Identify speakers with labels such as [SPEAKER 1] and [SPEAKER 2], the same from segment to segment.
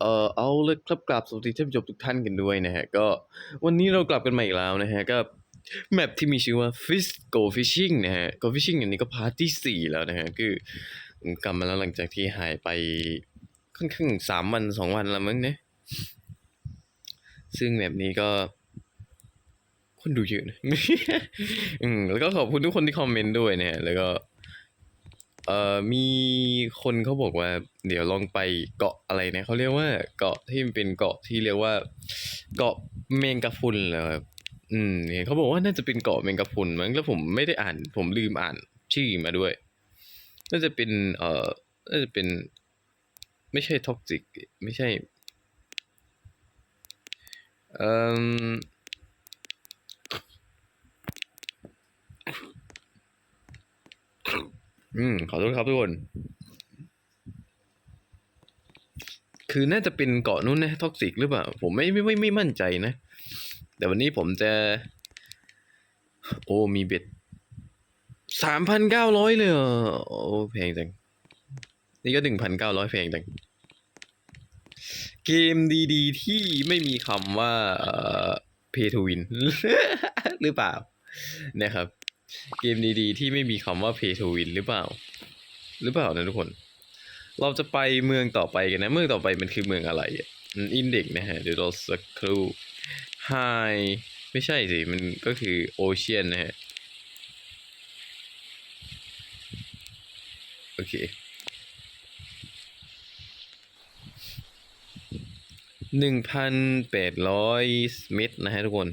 [SPEAKER 1] เอ่อเอาเลยครับกราบสวัสดีท่านผู้ชมทุกท่านกันด้วยนะฮะ ก็วันนี้เรากลับกันมาอีกแล้วนะฮะกับแมปที่มีชื่อว่า Fish Go Fishing นะฮะ Go Fishing อันนี้ก็พาร์ทที่สี่แล้วนะฮะ คือกลับมาแล้วหลังจากที่หายไปค่อนข้างสามวันสองวันแล้วมั้งเนี่ยซึ่งแบบนี้ก็คนดูเยอะนะ อืมแล้วก็ขอบคุณทุกคนที่คอมเมนต์ด้วยนะฮะ แล้วก็ เอ่อมีคนเขาบอกว่า เดี๋ยวลองไปเกาะอะไรนะเขาเรียกว่าเกาะที่มันเป็นเกาะที่เรียกว่า เกาะเมงกะพรุนเหรอครับอืมเนี่ยเขาบอกว่าน่าจะเป็นเกาะเมงกะพรุนมั้งแล้วผมไม่ได้อ่าน ผมลืมอ่านชื่อมาด้วย น่าจะเป็นเอ่อน่าจะเป็น ไม่ใช่ท็อกซิก ไม่ใช่เอ่อ อืม ขอโทษครับทุกคน คือน่าจะเป็นเกาะนู้นนะท็อกซิกหรือเปล่า ผมไม่ไม่ไม่ไม่มั่นใจนะ แต่วันนี้ผมจะ โอ้ มีเบ็ดสามพันเก้าร้อยเลยอโอ้แพงจัง นี่ก็หนึ่งพันเก้าร้อยแพงจัง เกมดีๆ ที่ไม่มีคำว่าเอ่อ pay to win หรือเปล่านะครับ เกมดีๆ ที่ไม่มีคำว่า pay to win หรือเปล่า หรือเปล่านะทุกคน เราจะไปเมืองต่อไปกันนะ เมืองต่อไปมันคือเมืองอะไรอินเด็กนะฮะ เดี๋ยวเราสักครู่ Hi ไม่ใช่สิ มันก็คือ Ocean นนะฮะ โอเคหนึ่งพันแปดร้อยเมตรนะฮะทุกคน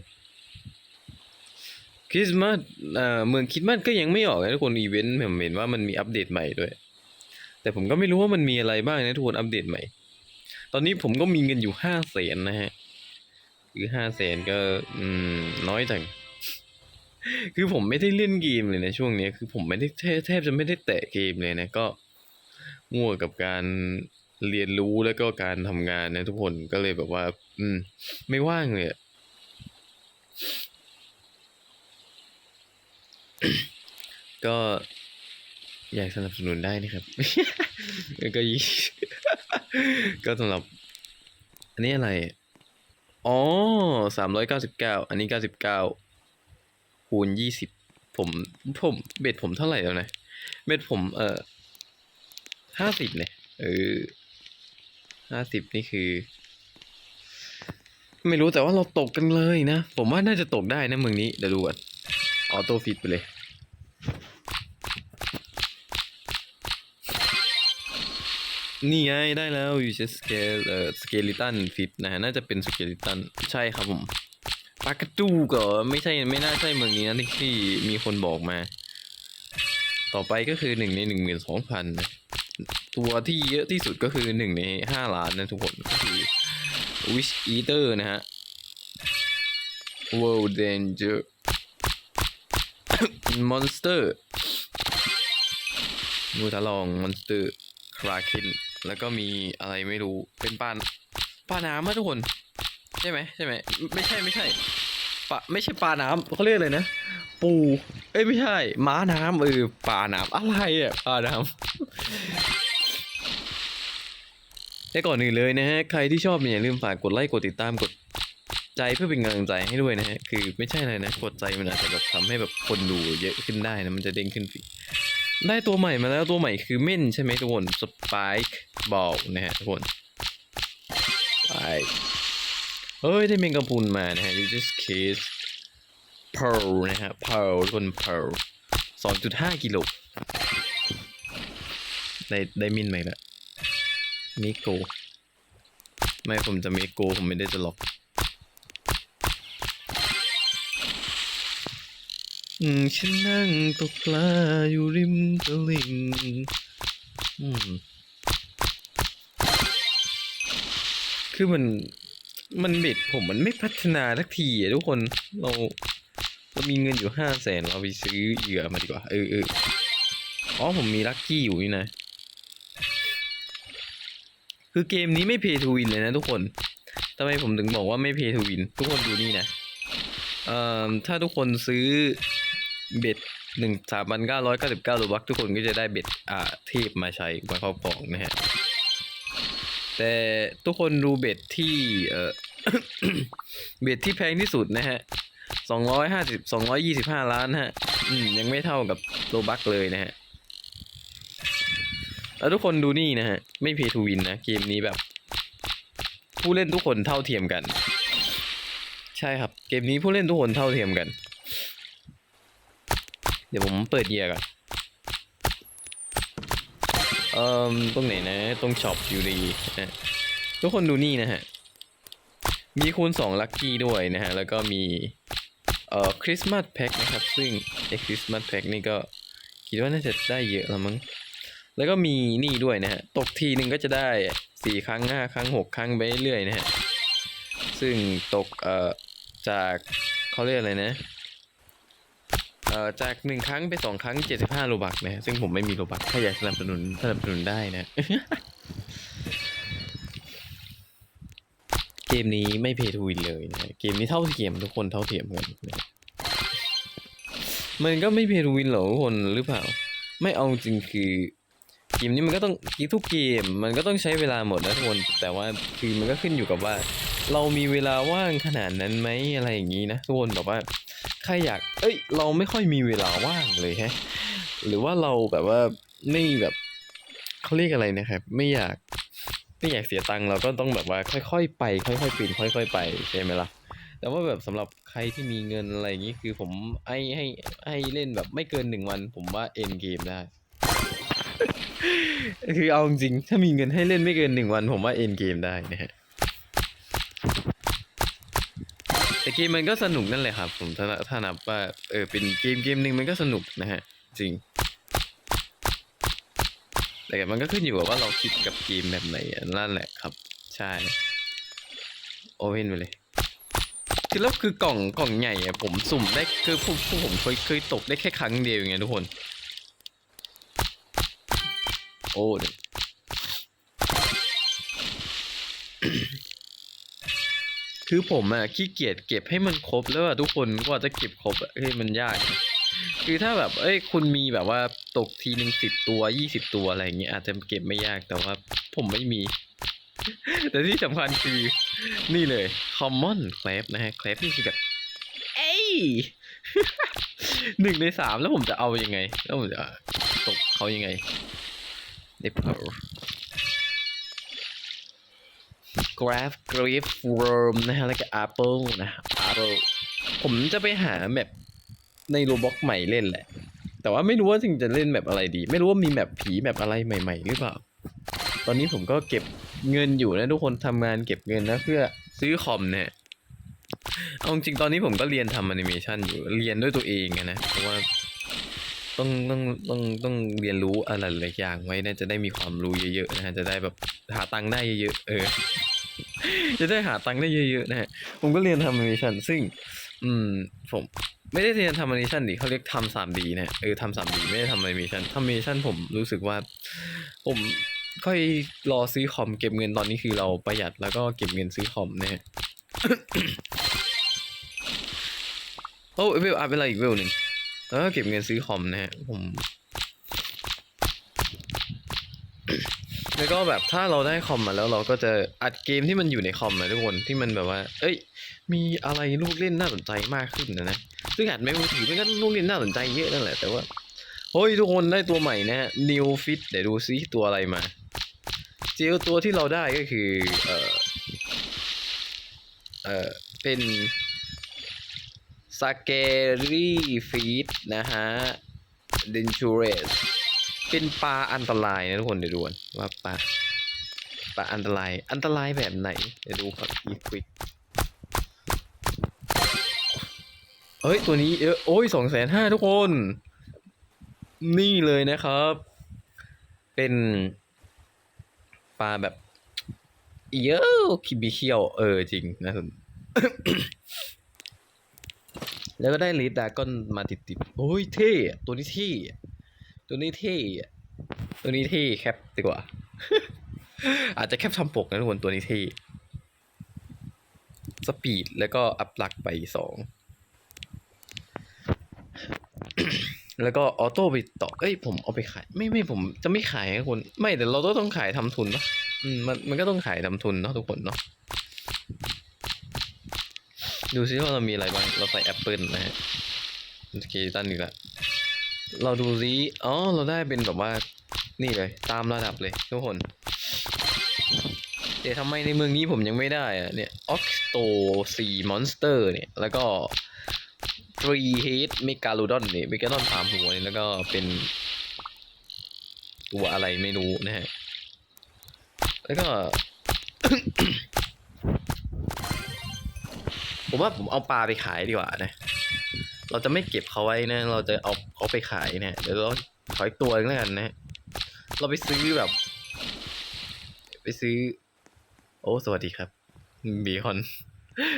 [SPEAKER 1] ริสต์มาสเออเมืองคริสต์มาสก็ยังไม่ออกนะทุกคนอีเวนต์ผมเห็นว่ามันมีอัปเดตใหม่ด้วย แต่ผมก็ไม่รู้ว่ามันมีอะไรบ้างนะทุกคนอัปเดตใหม่ ตอนนี้ผมก็มีเงินอยู่ห้าแสนนะฮะคือห้าแสนก็อืมน้อยจัง คือผมไม่ได้เล่นเกมเลยนะช่วงนี้คือผมไม่ได้แทบจะไม่ได้แตะเกมเลยนะก็มั่วกับการเรียนรู้แล้วก็การทำงานนะทุกคนก็เลยแบบว่า อืม ไม่ว่างเลย ก็อยากสนับสนุนได้นะครับ ก็ยี่ก็สำหรับ อันนี้อะไร อ๋อสามร้อยเก้าสิบเก้าอันนี้เก้าสิบเก้าคูณยี่สิบผมผมเบ็ดผมเท่าไหร่แล้วนะ เบ็ดผม เอ่อห้าสิบเนี่ยเออห้าสิบนี่คือ ไม่รู้แต่ว่าเราตกกันเลยนะ ผมว่าน่าจะตกได้นะเมืองนี้เดี๋ยวดูก่อนออโต้ฟิตไปเลย นี่ไงได้แล้วอยู่เชสเกลเอ่อสเกลิตันฟิตนะฮะน่าจะเป็นสเกลิตันใช่ครับผมปากกาจูก็ไม่ใช่ไม่น่าใช่เมืองนี้นะที่ที่มีคนบอกมา ต่อไปก็คือหนึ่งในหนึ่งหมื่นสองพันตัวที่เยอะที่สุดก็คือหนึ่งในห้าล้านนะทุกคนก็คือ Wish Eater นะฮะ World Danger Monster มูทะลอง Monster คราเคน แล้วก็มีอะไรไม่รู้เป็นปลาปลาน้ำอะทุกคน ใช่ไหมใช่ไหมไม่ใช่ไม่ใช่ปลาไม่ใช่ปลาน้ำเขาเรียกอะไรนะ ปู เอ้ยไม่ใช่ ม้าน้ำเออปลาน้ำอะไรอะปลาน้ำแต่ก่อนอื่นเลยนะฮะ ใครที่ชอบเนี่ยอย่าลืมฝากกดไลค์กดติดตามกดใจเพื่อเป็นกำลังใจให้ด้วยนะฮะ คือไม่ใช่อะไรนะ กดใจมันอาจจะแบบทำให้แบบคนดูเยอะขึ้นได้นะ มันจะเด้งขึ้นฟี ได้ตัวใหม่มาแล้วตัวใหม่คือเม่นใช่ไหมทุกคนสปายบอลนะฮะทุกคนไปเฮ้ย ได้เมงกะพุนมานะฮะ you just case pearl นะฮะ pearl ทุกคน pearl สองจุดห้ากิโลได้ได้มินไหมละเมโกไม่ผมจะเมโกผมไม่ได้จะล็อก ฉันนั่งตกปลาอยู่ริมตลิ่งอืมคือมันมันเบ็ดผมมันไม่พัฒนาสักทีอะทุกคนเราเรามีเงินอยู่ห้าแสนเราไปซื้อเหยื่อมาดีกว่า เออเอออ๋อผมมีลัคกี้อยู่นี่นะคือเกมนี้ไม่เพย์ทูวินเลยนะทุกคนทำไมผมถึงบอกว่าไม่เพย์ทูวิน ทุกคนดูนี่นะเอ่อถ้าทุกคนซื้อ เบ็ดหนึ่งสามพันเก้าร้อยเก้าสิบเก้าโลบักทุกคนก็จะได้เบ็ดอ่าเทพมาใช้มาครอบครองนะฮะแต่ทุกคนดูเบ็ดที่เออเบ็ดที่แพงที่สุดนะฮะสองร้อยห้าสิบสองร้อยยี่สิบห้าล้านฮะ อืมยังไม่เท่ากับโลบักเลยนะฮะแล้วทุกคนดูนี่นะฮะ ไม่เพทูวินนะเกมนี้แบบ ผู้เล่นทุกคนเท่าเทียมกัน ใช่ครับ เกมนี้ผู้เล่นทุกคนเท่าเทียมกัน ดี๋ยวผมเปิดเยียก่อนเอ่อตรงไหนนะ ตรงช็อปอยู่ดีนะทุกคนดูนี่นะฮะ มีคูณสองลัคกี้ด้วยนะฮะ แล้วก็มีเอ่อคริสต์มาสแพ็คนะครับ ซึ่งไอ้คริสต์มาสแพ็คนี่ก็คิดว่าน่าจะได้เยอะล้วมั้งแล้วก็มีนี่ด้วยนะฮะ ตกทีหนึ่งก็จะได้สี่ครั้งห้าครั้งหกครั้งไปเรื่อยๆนะฮะ ซึ่งตกเอ่อจากเขาเรียกอะไรนะ อ่อจากหนึ่งครั้งไปสองครั้งเจ็ดสิบห้าโลบักนะฮะซึ่งผมไม่มีโลบักถ้าอยากสนับสนุนสนับสนุนได้นะ เกมนี้ไม่เพย์ทูวินเลยนะเกมนี้เท่าเทียมทุกคนเท่าเทียมกันนะมันก็ไม่เพย์ทูวินหรอกทุกคนหรือเปล่า ไม่เอาจริงคือเกมนี้มันก็ต้องทุกเกมมันก็ต้องใช้เวลาหมดนะทุกคนแต่ว่าคือมันก็ขึ้นอยู่กับว่า เรามีเวลาว่างขนาดนั้นไหมอะไรอย่างนี้นะทุกคนแบบว่าใครอยาก เอ้ย เราไม่ค่อยมีเวลาว่างเลยฮะ หรือว่าเราแบบว่าไม่แบบเขาเรียกอะไรนะครับ ไม่อยากไม่อยากเสียตังค์เราก็ต้องแบบว่า ค่อยๆไป ค่อยๆปีนค่อยๆไปใช่ไหมล่ะแต่ว่าแบบสำหรับใครที่มีเงินอะไรอย่างนี้คือผมให้ให้ให้เล่นแบบไม่เกินหนึ่งวัน ผมว่าเอ็นเกมได้ คือเอาจริงๆถ้ามีเงินให้เล่นไม่เกินหนึ่งวัน ผมว่าเอ็นเกมได้นะฮะ แต่เกมมันก็สนุกนั่นแหละครับ ผมถ้าถ้านับว่าเออเป็นเกมเกมหนึ่งมันก็สนุกนะฮะ จริง แต่มันก็ขึ้นอยู่กับว่าเราคิดกับเกมแบบไหนนั่นแหละครับ ใช่โอเว่นไปเลย คือแล้วคือกล่องกล่องใหญ่อะผมสุ่มได้คือพวกพวกผมเคยเคยตกได้แค่ครั้งเดียวอย่างเงี้ยทุกคน โอ้เดี๋ยว คือผมอะขี้เกียจเก็บให้มันครบแล้วอะทุกคนกว่าจะเก็บครบอะเฮ้ยมันยาก คือถ้าแบบเอ้ยคุณมีแบบว่าตกทีหนึ่งสิบตัวยี่สิบตัวอะไรอย่างเงี้ยอาจจะเก็บไม่ยากแต่ว่าผมไม่มี แต่ที่สำคัญคือนี่เลย common clap นะฮะ clap นี่คือแบบเอ้ยหนึ่งในสามแล้วผมจะเอายังไง แล้วผมจะตกเขายังไง ได้เผา graph grief worm นะฮะแล้วก็ apple นะ apple ผมจะไปหาแบบในโรบ็อกใหม่เล่นแหละ แต่ว่าไม่รู้ว่าจริงจะเล่นแบบอะไรดี ไม่รู้ว่ามีแบบผีแบบอะไรใหม่ ๆ หรือเปล่า ตอนนี้ผมก็เก็บเงินอยู่นะทุกคนทำงานเก็บเงินนะเพื่อซื้อคอมเนี่ยเอาจริงตอนนี้ผมก็เรียนทำแอนิเมชันอยู่เรียนด้วยตัวเองนะเพราะว่า ต้องต้องต้องต้องเรียนรู้อะไรหลายอย่างไว้นะจะได้มีความรู้เยอะๆนะฮะจะได้แบบหาตังค์ได้เยอะๆเออ จะได้หาตังค์ได้เยอะๆนะฮะผมก็เรียนทำแอนิเมชันซึ่ง อืม ผมไม่ได้เรียนทำแอนิเมชันดิเขาเรียกทำสามดีนะเออทำสามดีไม่ได้ทำแอนิเมชันทำแอนิเมชันผมรู้สึกว่า ผมค่อยรอซื้อคอมเก็บเงินตอนนี้คือเราประหยัดแล้วก็เก็บเงินซื้อคอมนะฮะโอ้เวลอัพเป็นอะไรอีกเวลหนึ่ง แล้วก็เก็บเงินซื้อคอมนะฮะผม แล้วก็แบบถ้าเราได้คอมมาแล้วเราก็จะอัดเกมที่มันอยู่ในคอมนะทุกคนที่มันแบบว่า เอ้ย มีอะไรลูกเล่นน่าสนใจมากขึ้นนะนะซึ่งอัดในมือถือมันก็ลูกเล่นน่าสนใจเยอะนั่นแหละแต่ว่าโอ้ยทุกคนได้ตัวใหม่นะฮะ New Fit เดี๋ยวดูซิตัวอะไรมาเจลตัวที่เราได้ก็คือ เออเออเป็น สเกรี่ฟีดนะฮะเดนชูเรสเป็นปลาอันตรายนะทุกคนเดี๋ยวดูก่อนว่าปลาปลาอันตราย อันตรายแบบไหน เดี๋ยวดูครับอีควิกเฮ้ย ตัวนี้เออโอ้ยสองแสนห้าทุกคน นี่เลยนะครับ เป็นปลาแบบเยอะคิบิเคียว เออ จริงนะสน แล้วก็ได้ลีดดาก้อนมาติดติดโอ้ยเท่ตัวนี้เท่ตัวนี้เท่ตัวนี้เท่แคปดีกว่า อาจจะแคปทำปกนะทุกคนตัวนี้เท่สปีดแล้วก็อัพลักไปสองแล้วก็ออโต้ไปต่อ เอ้ยผมเอาไปขาย ไม่ไม่ผมจะไม่ขายนะคุณไม่แต่เราต้องต้องขายทำทุนปะอืมมันมันก็ต้องขายทำทุนเนาะทุกคนเนาะ ดูซิว่าเรามีอะไรบ้าง เราใส่แอปเปิลนะฮะสกีตันอีกละเราดูซิอ๋อ เราได้เป็นแบบว่า นี่เลย ตามระดับเลยทุกคนแต่ทำไมในเมืองนี้ผมยังไม่ได้อะเนี่ยออกโตซีมอนสเตอร์เนี่ย แล้วก็ three head megalodon เนี่ย megalodon สามหัวเนี่ยแล้วก็เป็นตัวอะไรไม่รู้นะฮะ แล้วก็ ผมว่าผมเอาปลาไปขายดีกว่านะ เราจะไม่เก็บเขาไว้นะ เราจะเอาเขาไปขายเนี่ยเดี๋ยวเราขออีกตัวนึงแล้วกันนะ เราไปซื้อแบบ ไปซื้อ โอ้ สวัสดีครับบีคอน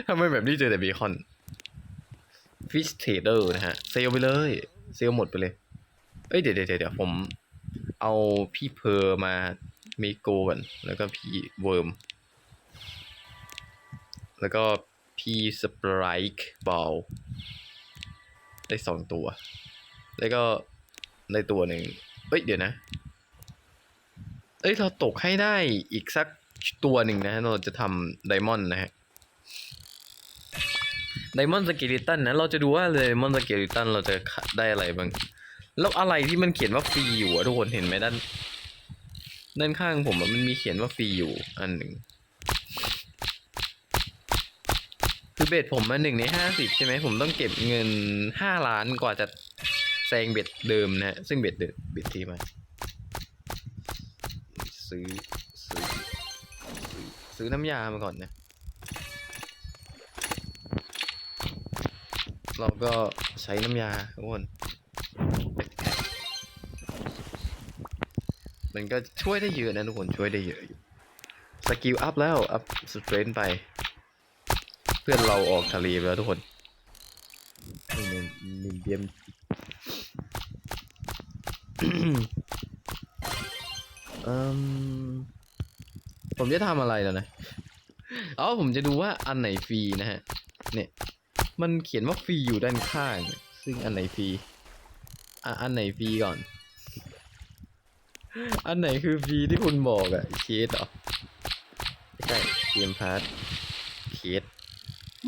[SPEAKER 1] ทำไมแบบนี้เจอแต่บีคอนฟิชเทเดอร์นะฮะ เซลไปเลย เซลหมดไปเลย เอ้ย เดี๋ยวเดี๋ยวเดี๋ยวผมเอาพี่เพอร์มาเมโกก่อนแล้วก็พี่เวิร์ม แล้วก็ พี่สปรายค์บอลได้สองตัว แล้วก็ได้ตัวหนึ่งเอ้ย เดี๋ยวนะ เอ้ย เราตกให้ได้อีกสักตัวหนึ่งนะเราจะทำไดมอนด์นะฮะไดมอนด์สเกลิตันนะ เราจะดูว่าไดมอนด์สเกลิตันเราจะได้อะไรบ้าง แล้วอะไรที่มันเขียนว่าฟรีอยู่อะทุกคนเห็นไหมด้าน ด้านข้างผมมันมีเขียนว่าฟรีอยู่อันหนึ่ง คือ เบ็ดผมมาหนึ่งในห้าสิบใช่ไหมผมต้องเก็บเงินห้าล้านกว่าจะแซงเบ็ดเดิมนะฮะซึ่งเบ็ดเดิมเบ็ดที่มาซื้อซื้อซื้อซื้อน้ำยามาก่อนนะเราก็ใช้น้ำยาทุกคนมันก็ช่วยได้เยอะนะทุกคนช่วยได้เยอะอยู่สกิลอัพแล้ว อัพสเตรนไป พื่อนเราออกทะเลไปแล้วทุกคนนี่มินเดียมอืมผมจะทำอะไรแล้วนะอ๋อผมจะดูว่าอันไหนฟรีนะฮะ เนี่ย มันเขียนว่าฟรีอยู่ด้านข้างเนี่ยซึ่งอันไหนฟรี อะ อันไหนฟรีก่อน อันไหนคือฟรีที่คุณบอกอะเคสเหรอไม่ใช่เกมพาร์ทเคส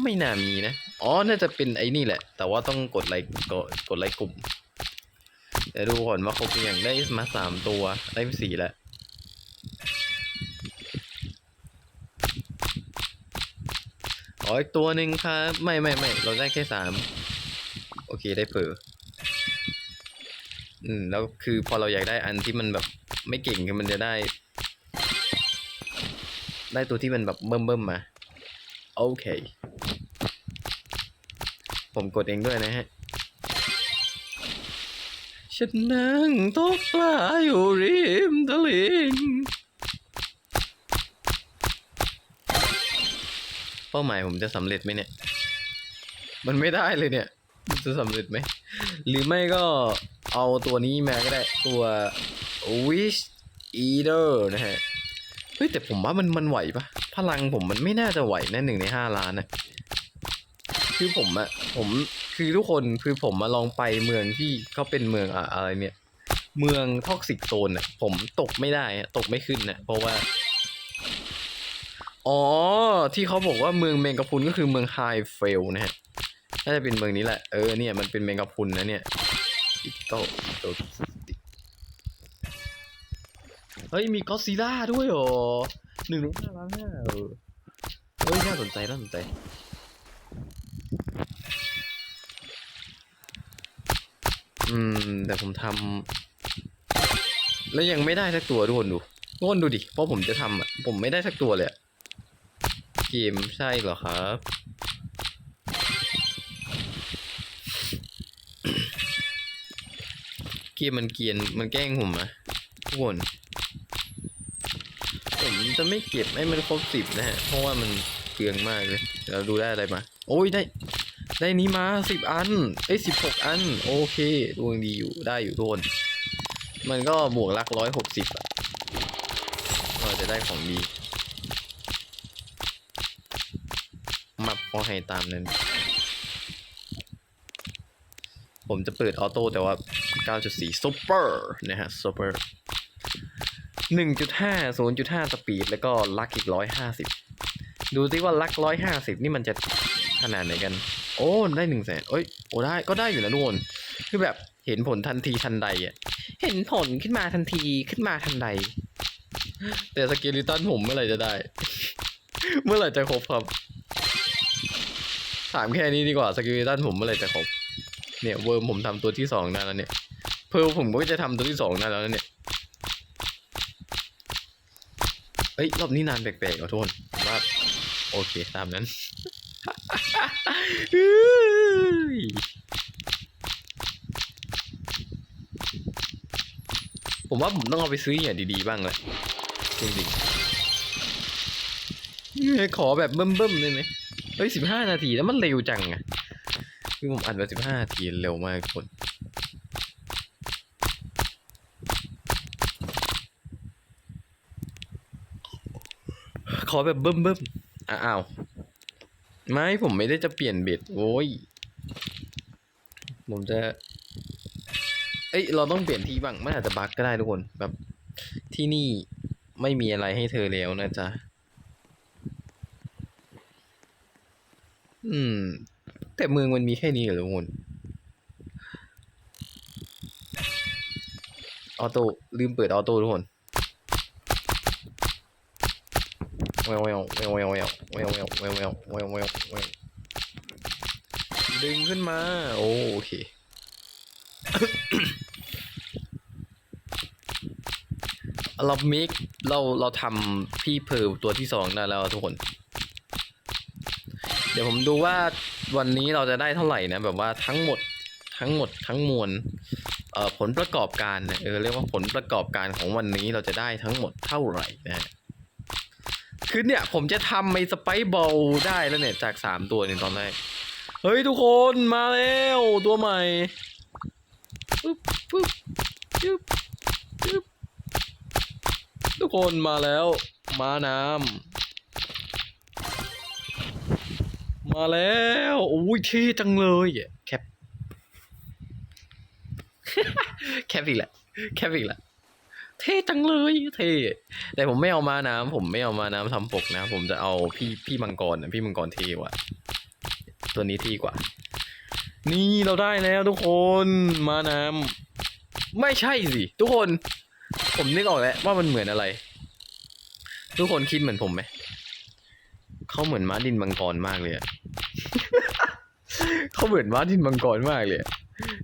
[SPEAKER 1] ไม่น่ามีนะ อ๋อ น่าจะเป็นไอ้นี่แหละ แต่ว่าต้องกดไลค์กดกดไลค์กลุ่มเดี๋ยวดูก่อนว่าครบอยังได้มาสามตัว ได้สี่แล้วอ๋ออีกตัวหนึ่งครับ ไม่ไม่ไม่เราได้แค่สามโอเคได้เผลออืม แล้วคือพอเราอยากได้อันที่มันแบบไม่เก่งคือมันจะได้ ได้ตัวที่มันแบบเบิ่มเบิ่มมา โอเค ผมกดเองด้วยนะฮะฉันนั่งตกปลาอยู่ริมตลิ่งเป้าหมายผมจะสำเร็จไหมเนี่ย มันไม่ได้เลยเนี่ยมันจะสำเร็จไหม หรือไม่ก็เอาตัวนี้มาก็ได้ตัว Wish Eater นะฮะ เฮ้ยแต่ผมว่ามันมันไหวปะพลังผมมันไม่น่าจะไหวนะหนึ่งในห้าล้านนะ คือผมอะผมคือทุกคนคือผมมาลองไปเมืองที่เขาเป็นเมืองอะอะไรเนี่ย เมืองท็อกซิกโซนอะผมตกไม่ได้อะตกไม่ขึ้นนะเพราะว่า อ๋อ ที่เขาบอกว่าเมืองเมงกะพรุนก็คือเมืองไฮเฟลนะฮะน่าจะเป็นเมืองนี้แหละเออเนี่ยมันเป็นเมงกะพรุนนะเนี่ยอิโตอิโตเฮ้ยมีก็อซิลล่าด้วยเหรอหนึ่งในห้าล้านห้าเฮ้ยน่าสนใจน่าสนใจ อืม แต่ผมทำแล้วยังไม่ได้สักตัวทุกคนดูทุกคนดูดิ เพราะผมจะทำอะ ผมไม่ได้สักตัวเลยอะเกมใช่เหรอครับ เกมมันเกียนมันแกล้งผมอะทุกคน ผมจะไม่เก็บให้มันครบสิบนะฮะ เพราะว่ามันเปลืองมากเลยเดี๋ยวเราดูได้อะไรมา โอ้ยได้ ได้นี้มาสิบอันเอ้ยสิบหกอัน โอเคดวงดีอยู่ได้อยู่ทุกคน มันก็บวกลักร้อยหกสิบอะเราจะได้ของดีมาพอให้ตามนั้น ผมจะเปิดออโต้แต่ว่า 9.4 Super นะฮะ Super หนึ่งจุดห้าศูนย์จุดห้าสปีด แล้วก็ลักอีกร้อยห้าสิบดูซิว่าลักร้อยห้าสิบนี่มันจะขนาดไหนกัน โอ้ได้หนึ่งแสนเอ้ยโอ้ได้ก็ได้อยู่นะทุกคนคือแบบเห็นผลทันทีทันใดอะ เห็นผลขึ้นมาทันทีขึ้นมาทันใด แต่สเกลิตันผมเมื่อไหร่จะได้ เมื่อไหร่จะครบครับ ถามแค่นี้ดีกว่าสเกลิตันผมเมื่อไหร่จะครบเนี่ยเวิร์มผมทำตัวที่สองได้แล้วเนี่ยเพร์ลผมก็จะทำตัวที่สองได้แล้วนะเนี่ยเอ้ยรอบนี้นานแปลกๆขอโทษว่าโอเคตามนั้น ผมว่าผมต้องเอาไปซื้ออย่างดีๆบ้างแหละจริงๆขอแบบเบิ่มๆได้ไหมเฮ้ยสิบห้านาทีแล้วมันเร็วจังอะคือผมอัดมาสิบห้านาทีเร็วมากคนขอแบบเบิ่มๆอ้าว ไม่ผมไม่ได้จะเปลี่ยนเบ็ดโว้ย ผมจะ เอ้ย เราต้องเปลี่ยนที่บ้างมันอาจจะบั๊กก็ได้ทุกคนแบบ ที่นี่ไม่มีอะไรให้เธอแล้วนะจ๊ะ อืม แต่เมืองมันมีแค่นี้เหรอทุกคนออโต้ลืมเปิดออโต้ทุกคน แววแววแววแววแววแววแววแววแววแววแววแววดึงขึ้นมา โอโอเคเรามิกเราเราทำพี่เพร์ลตัวที่สองได้แล้วทุกคน เดี๋ยวผมดูว่าวันนี้เราจะได้เท่าไหร่นะ แบบว่าทั้งหมดทั้งหมดทั้งมวลเอ่อผลประกอบการนะเออเรียกว่าผลประกอบการของวันนี้เราจะได้ทั้งหมดเท่าไหร่นะฮะ คือเนี่ย ผมจะทำไอ้สไปบอลได้แล้วเนี่ย จากสามตัวในตอนแรก เฮ้ยทุกคนมาแล้ว ตัวใหม่ปึ๊บปึ๊บปึ๊บปึ๊บทุกคนมาแล้ว มาน้ำมาแล้วโอ้ยเท่จังเลยอะแคป แคปอีกแหละแคปอีกแหละ เท่จังเลยเท่แต่ผมไม่เอามาน้ำผมไม่เอามาน้ำทำปกนะ ผมจะเอาพี่พี่มังกรนะพี่มังกรเท่กว่าตัวนี้เท่กว่า นี่เราได้แล้วทุกคนมาน้ำไม่ใช่สิทุกคน ผมนึกออกแล้วว่ามันเหมือนอะไร ทุกคนคิดเหมือนผมไหมเขาเหมือนม้าดินมังกรมากเลยอะเขาเหมือนม้าดินมังกรมากเลย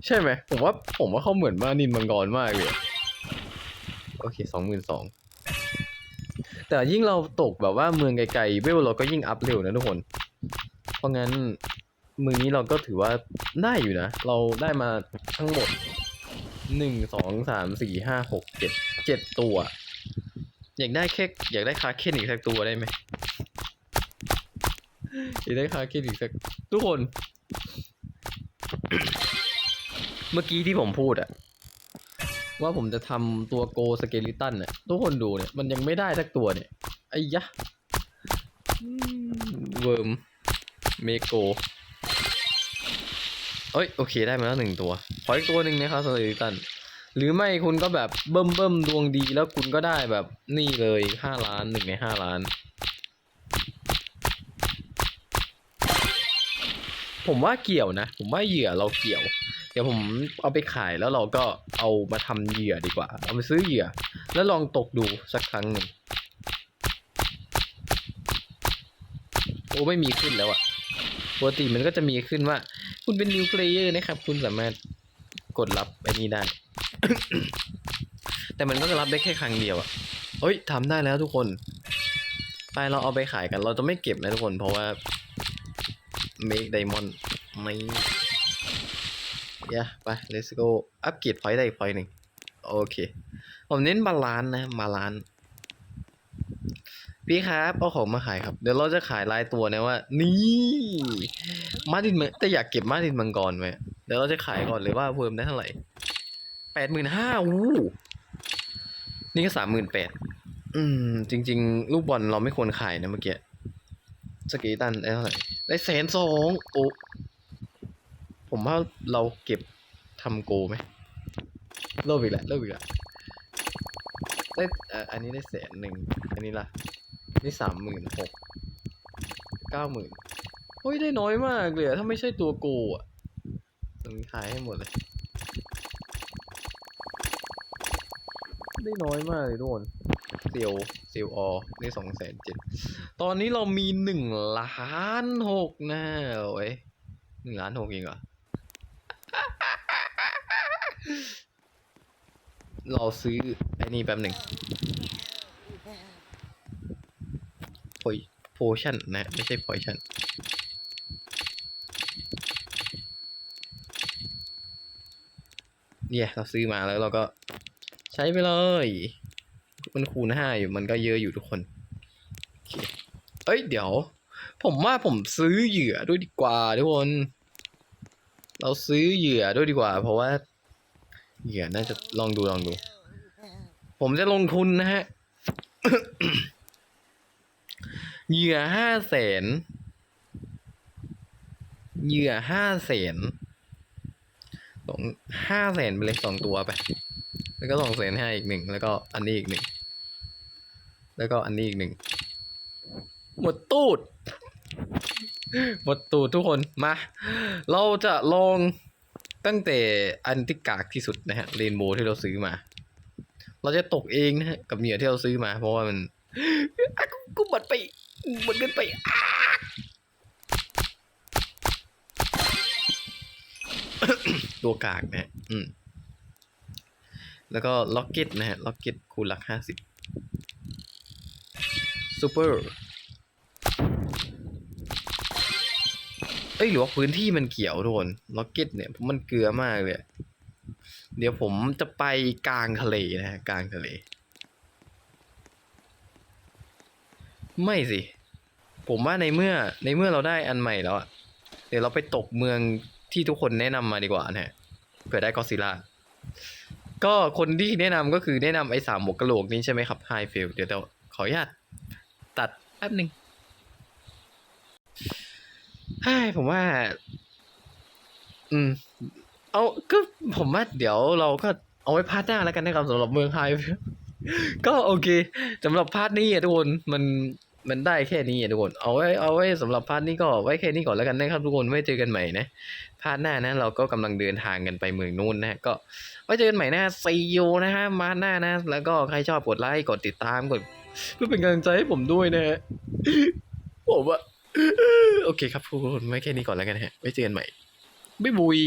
[SPEAKER 1] ใช่ไหมผมว่าผมว่าเขาเหมือนม้าดินมังกรมากเลย โอเคสองหมื่นสองแต่ยิ่งเราตกแบบว่าเมืองไกลๆเวลเราก็ยิ่งอัพเร็วนะทุกคน เพราะงั้นมือนี้เราก็ถือว่าได้อยู่นะ เราได้มาทั้งหมดหนึ่งสองสามสี่ห้าหกเจ็ดเจ็ดตัว อยากได้แค่อยากได้คาเคนอีกสักตัวได้ไหมอยากได้คาเคนอีกสักทุกคน เมื่อกี้ที่ผมพูดอะ ว่าผมจะทำตัวโกสเกลิตันเนี่ยทุกคนดูเนี่ย มันยังไม่ได้สักตัวเนี่ยไอ้ยะเวิร์มเมโกเอ้ยโอเคได้มาแล้วหนึ่งตัว ขออีกตัวหนึ่งนะครับสเกลิตัน หรือไม่คุณก็แบบเบิ่มเบิ่มดวงดีแล้วคุณก็ได้แบบนี่เลยห้าล้านหนึ่งในห้าล้าน ผมว่าเกี่ยวนะ ผมว่าเหยื่อเราเกี่ยว เดี๋ยวผมเอาไปขายแล้วเราก็เอามาทำเหยื่อดีกว่า เอาไปซื้อเหยื่อ แล้วลองตกดูสักครั้งหนึ่งโอ้ไม่มีขึ้นแล้วอะปกติมันก็จะมีขึ้นว่า คุณเป็นนิวเพลเยอร์นะครับ คุณสามารถกดรับไอ้นี้ได้ แต่มันก็จะรับได้แค่ครั้งเดียวอะเฮ้ยทำได้แล้วทุกคน ไปเราเอาไปขายกัน เราจะไม่เก็บนะทุกคน เพราะว่า make diamond ไม่ ย่าไป let's go อัปเกรดพอยต์ได้อีกพอยต์หนึ่งโอเค ผมเน้นบาลานนะบาลานพี่ครับเอาของมาขายครับ เดี๋ยวเราจะขายรายตัวนะว่า นี่มาดินมังแต่อยากเก็บมาดินมังกรไว้เดี๋ยวเราจะขายก่อนเลยว่าเพิ่มได้เท่าไหร่แปดหมื่นห้าอู้นี่ก็สามหมื่นแปดอืม จริง ๆ ลูกบอลเราไม่ควรขายนะเมื่อกี้สกีตันได้เท่าไหร่ได้แสนสองโอ้ ผมว่าเราเก็บทำโกไหมเริ่มอีกแล้วเริ่มอีกแล้วได้อันนี้ได้แสนหนึ่งอันนี้ล่ะ นี่สามหมื่นหกเก้าหมื่นเฮ้ยได้น้อยมากเลยอะถ้าไม่ใช่ตัวโกอะต้องขายให้หมดเลย ได้น้อยมากเลยทุกคนเซลลเซลลออได้สองแสนเจ็ดตอนนี้เรามีหนึ่งล้านหกนะเว้ยหนึ่งล้านหกเองเหรอ เราซื้อไอ้นี่แป๊บหนึ่งโพยโพชั่นนะ ไม่ใช่พอชั่นเนี่ยเราซื้อมาแล้วเราก็ใช้ไปเลย มันคูณห้าอยู่มันก็เยอะอยู่ทุกคนเอ้ยเดี๋ยว ผมว่าผมซื้อเหยื่อด้วยดีกว่าทุกคน เราซื้อเหยื่อด้วยดีกว่า เพราะว่า เหยื่อน่าจะลองดูลองดู ผมจะลงทุนนะฮะ เหยื่อห้าแสน เหยื่อห้าแสนสองห้าแสนไปเลยสองตัวไป แล้วก็สองแสนห้าอีกหนึ่ง แล้วก็อันนี้อีกหนึ่ง แล้วก็อันนี้อีกหนึ่ง หมดตูด หมดตูดทุกคน มา เราจะลอง ตั้งแต่อันที่กากที่สุดนะฮะเรนโบว์ที่เราซื้อมา เราจะตกเองนะฮะกับเหยื่อที่เราซื้อมา เพราะว่ามันกูกูหมดไปหมดเงินไปตัวกากนะฮะอืมแล้วก็ล็อกเก็ตนะฮะล็อกเก็ตคูณหลักห้าสิบซูเปอร์ เอ้ยหรือว่าพื้นที่มันเกี่ยวทุกคนล็อกเก็ตเนี่ยมันเกลือมากเลย เดี๋ยวผมจะไปกลางทะเลนะฮะกลางทะเล ไม่สิ ผมว่าในเมื่อในเมื่อเราได้อันใหม่แล้วอะเดี๋ยวเราไปตกเมืองที่ทุกคนแนะนำมาดีกว่านะฮะเผื่อได้กอซิล่าก็คนที่แนะนำก็คือแนะนำไอ้สามหมวกกะโหลกนี้ใช่ไหมครับไฮเฟลเดี๋ยวเราขออนุญาตตัดแป๊บหนึ่ง ใช่ผมว่า อืม เอาก็ผมว่าเดี๋ยวเราก็เอาไว้พาร์ทหน้าแล้วกันนะครับสำหรับเมืองไฮเฟลก็โอเคสำหรับพาร์ทนี้อะทุกคนมันมันได้แค่นี้อะทุกคนเอาไว้เอาไว้สำหรับพาร์ทนี้ก็ไว้แค่นี้ก่อนแล้วกันนะครับทุกคนไว้เจอกันใหม่นะพาร์ทหน้านะ เราก็กำลังเดินทางกันไปเมืองนู้นนะก็ไว้เจอกันใหม่นะซีโอนะฮะมาหน้านะ แล้วก็ใครชอบกดไลค์กดติดตามกดเพื่อเป็นกำลังใจให้ผมด้วยนะฮะผมอะ โอเคครับทุกคนไม่แค่นี้ก่อนแล้วกันฮะไว้เจอกันใหม่บ๊ายบุย